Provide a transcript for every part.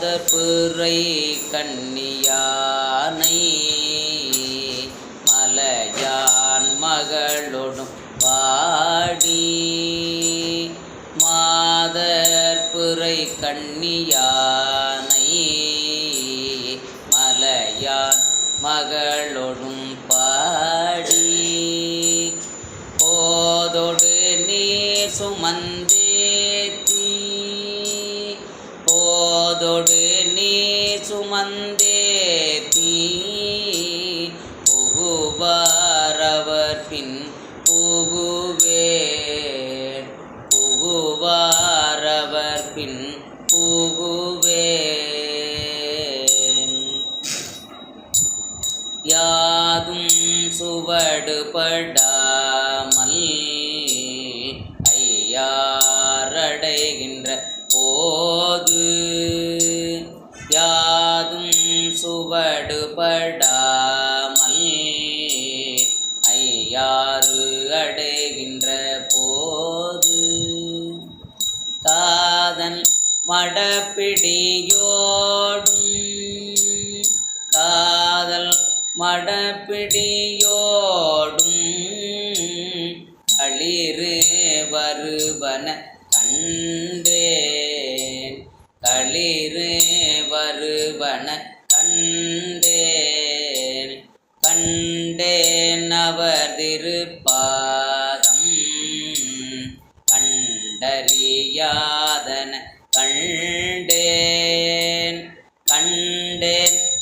மாதபுரை கண்ணியானை மலையான் மகளொடும் பாடி மாதற்புரை கண்ணியா நீ சுமந்தேத்தி புகுவாரவர் பின் புகுவேன் புகுவாரவர் பின் புகுவேன் யாதும் சுவடுபடாமல் மடப்பிடியோடும் காதல் மடப்பிடியோடும் களிறு வருவன கண்டேன். களிறு வருவன கண்டேன். கண்டேன் அவர் திருப்பாதம்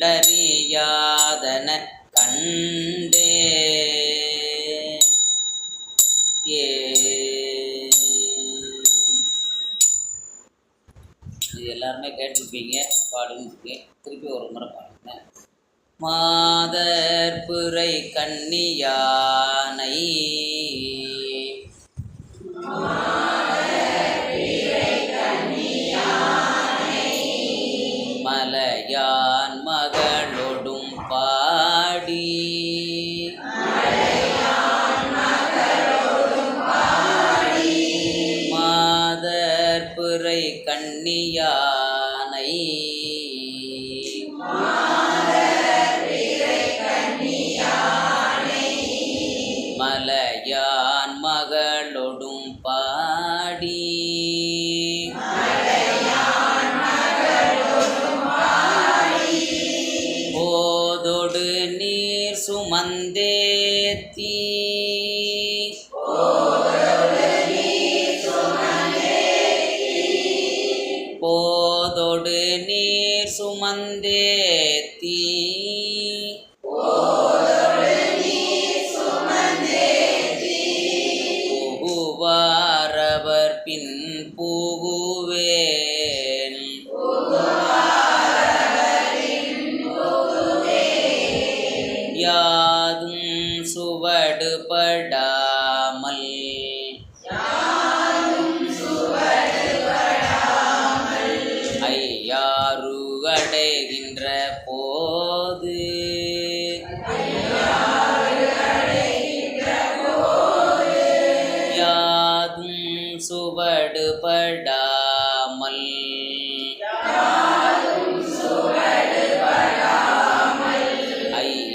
கண்டறியாதன கண்டே. ஏ. இது எல்லாருமே கேட்டிருப்பீங்க பாடுன்னு திருப்பி ஒரு முறை பாடுங்க. மாதர்புரை கன்னியானை போகுவே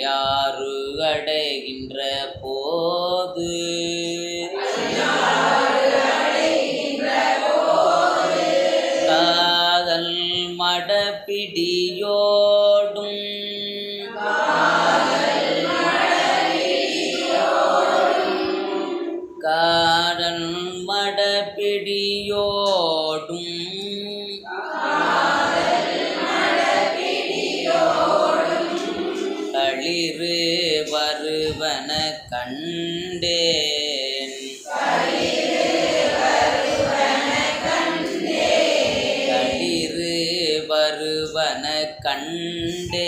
யாரு அடைகின்ற போது கண்டே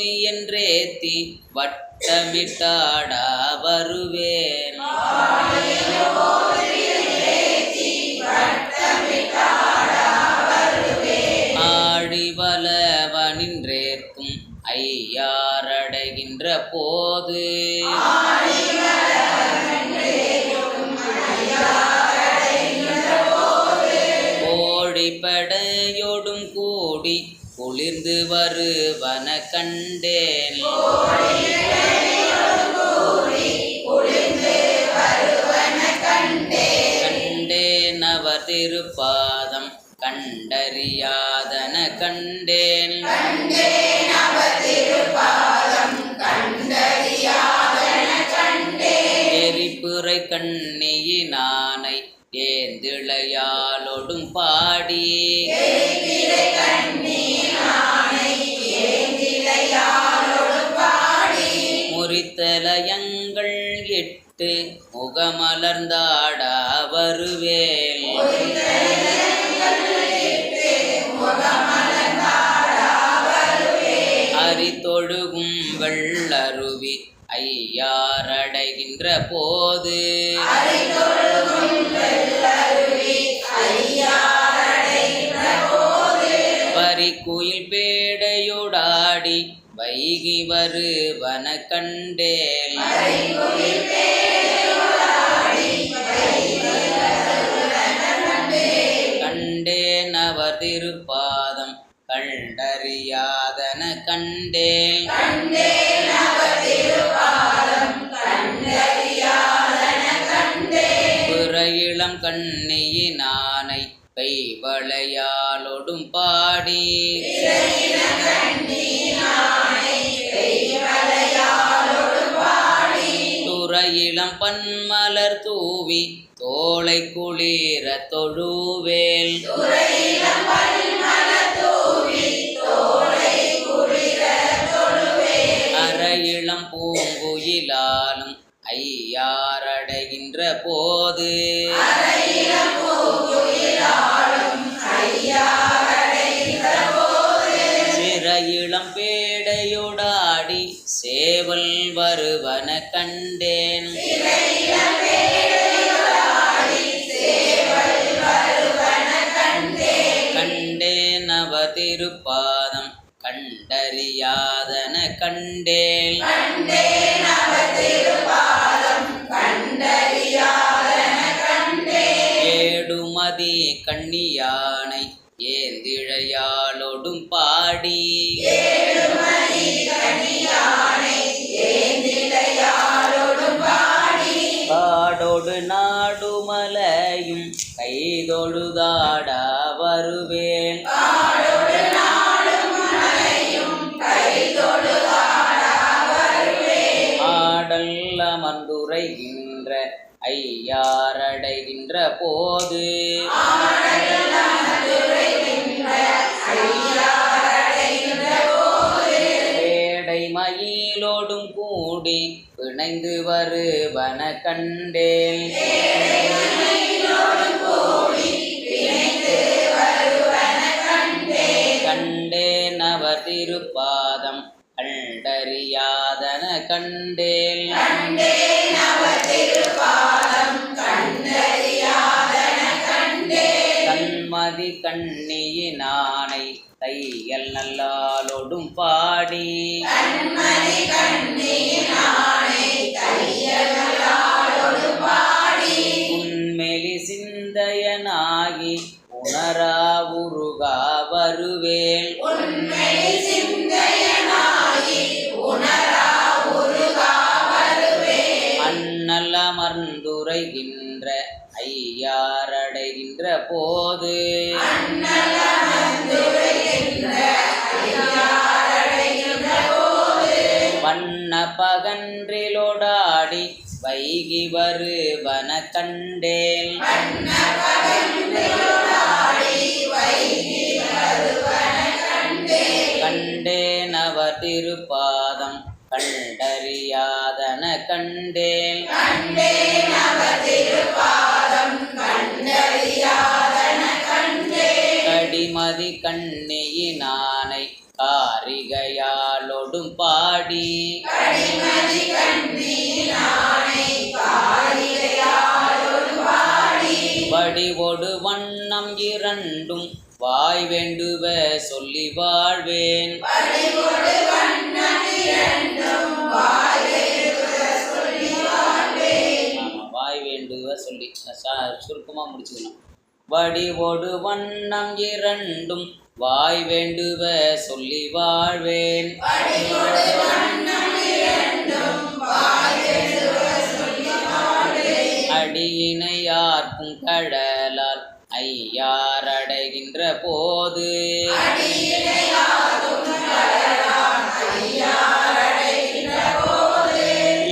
போற்றி என்றேத்தி வட்டமிட்டாடா வருவேன். ஆழிவலவனின்றேற்கும் ஐயாரடைகின்ற போது. குளிர்ந்து வருவன கண்டேன். கண்டேன் அவர் திருப்பாதம் கண்டறியாதன கண்டேன். எரிப்புரை கண்ணியினானை ஏந்திளையாலொடும் பாடி விட்டு முகமலர்ந்தாடா வருவேல். அரித்தொழுகும் வெள்ளருவி ஐயாரடைகின்ற போது. பரிக்குயில் பே வைகி வருவன கண்டேன் கண்டேன் அவர் திருப்பாதம் கண்டறியாதன கண்டேன் புறையிளம் கண்ணியினானை கைவளையாலொடும் பாடி. பன்மலர் தூவி தோளை குளிர தொழுவேல். அரையிளம் பூங்குயிலாலும் ஐயாரடைகின்ற போது. சிறையிளம் பாடி சேவல் வருவன கண்டேன். கண்டேன் அவதிருப்பாதம் கண்டறியாதன கண்டேன். ஏடுமதி கண்ணியானை ஏந்திழையாலொடும் பாடி. காடோடு நாடுமலையும் கை தொழுதாட வருவேன். ஆடல் மந்துரைகின்ற ஐயாரடைகின்ற போது பிணைந்து வருவன கண்டேன் கண்டேன் அவர் திருப்பாதம் கண்டறியாதன கண்டேன் கண்மதி கண்ணியினானை தையல் நல்லாலோடும் பாடி. கண்மதி கண்ணியினானை உன்மெலி சிந்தையனாகி உணரா உருகா வருவேல் அண்ணல் அமர்ந்துரைகின்ற ஐயாரடைகின்ற போது. வண்ண பகன்றிலோடாடி வைகி வருவன கண்டேன். கண்டேன் அவர் திருப்பாதம் கண்டறியாதன கண்டேன். கடிமதி கண்ணியினானை காரிகையா காரிகையாலொடும் பாடி. வடிவோடு வண்ணம் இரண்டும் வாய் வேண்டுவ சொல்லி வாழ்வேன். வாய் வேண்டுவ சொல்லி. ச- சுருக்கமா முடிச்சுக்கணும். வடிவோடு வண்ணம் இரண்டும் வாய் வேண்டுவ சொல்லி வாழ்வேன். அடியினையார்க்கும் கடலால் கடலால் ஐயாரடைகின்ற போது.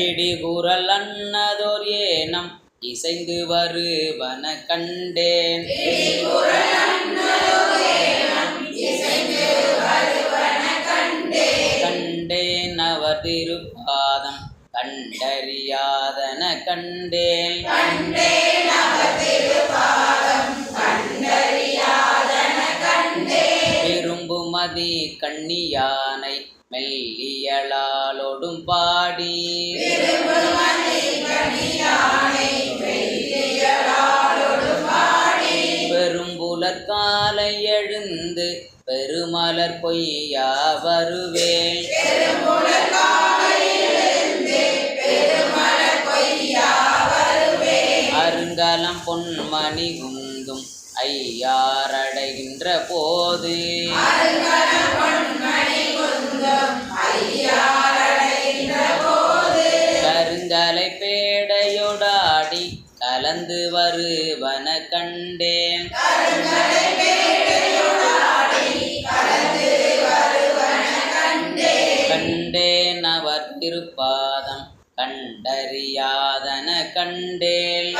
இடிகுரல் அன்னதோர் ஏனம் இசைந்து வருவன கண்டேன். கண்டறியாதன கண்டேன் விரும்புமதி கண்ணியானை மெல்லியலாலோடும் பாடி. பெரும்புலற்காலை எழுந்து பெருமலர் பொய்யா வருவேன். பொன்மணி உந்தும் ஐயாரடைகின்ற போது கருங்கலை பேடையொடாடி கலந்து வருவன கண்டேன். கண்டேன்.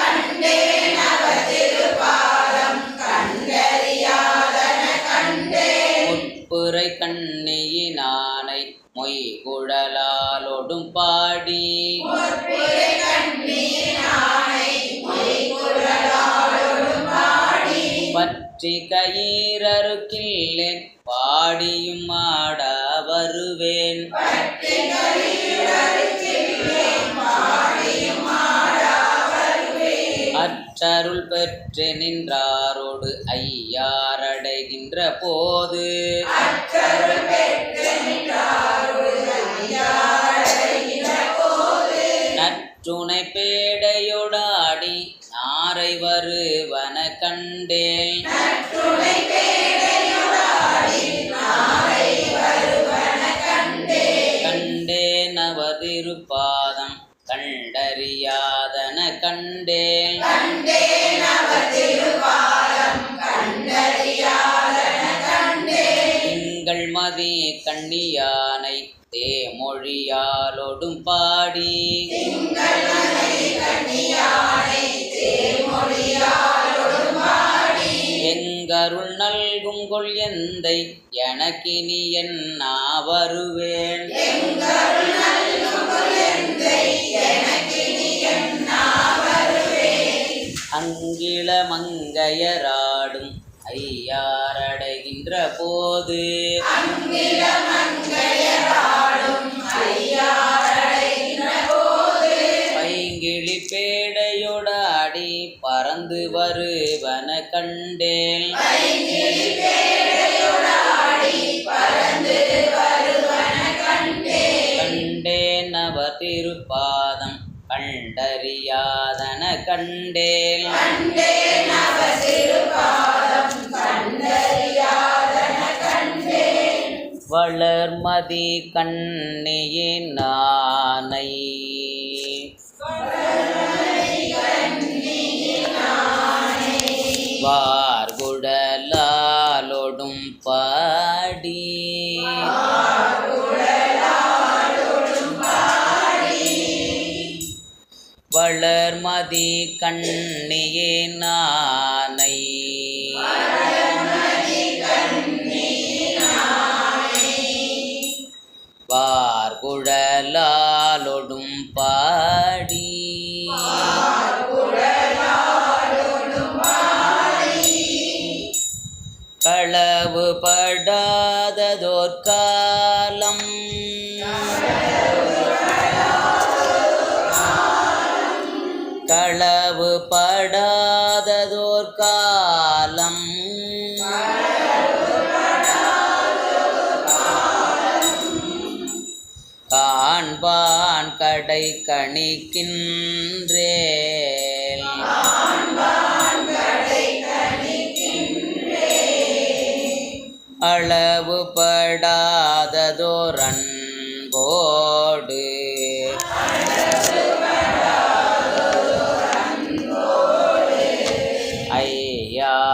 அற்றருள் பெற்று நின்றாரோடு ஐயாரடைகின்ற போது. திங்கள் மதி கண்ணியானை தேமொழியாலோடும் பாடி. எங்கருள் நல்கும் கொள் எந்தை எனக்கினி என்ன வருவேன் அங்கிள மங்கையராடும் ஐயா நின்ற போது பைங்கிளி பேடையோடாடி பறந்து வருவன கண்டேன் கண்டேன் அவர் திருப்பாதம் கண்டறியாதன கண்டேன் வளர்மதி கண்ணியினானை வார்குடலாலொடும் பாடி. வளர்மதி கண்ணியின் நானை பாடி. களவு படாததோர் காலம் களவு படா காண்பான் கடை கணிக்கின்றேன் அளவு படாததோர் அன்போடு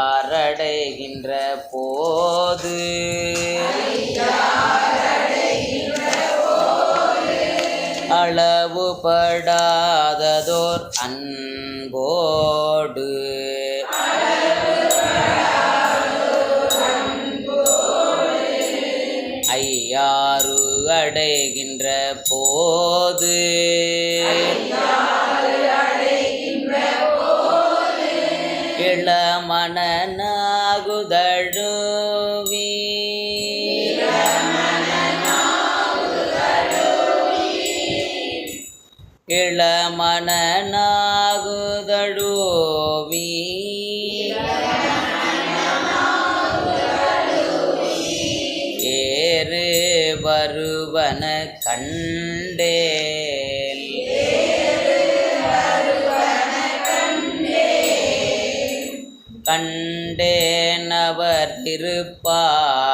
ஐயாரடைகின்ற போது. அளவு படாததோர் அன்போடு. ஐயாறு அடைகின்ற போது இளமணனாகுதழுவி ஏறு வருவன கண்டே கண்டேன் அவர் திருப்பாதம்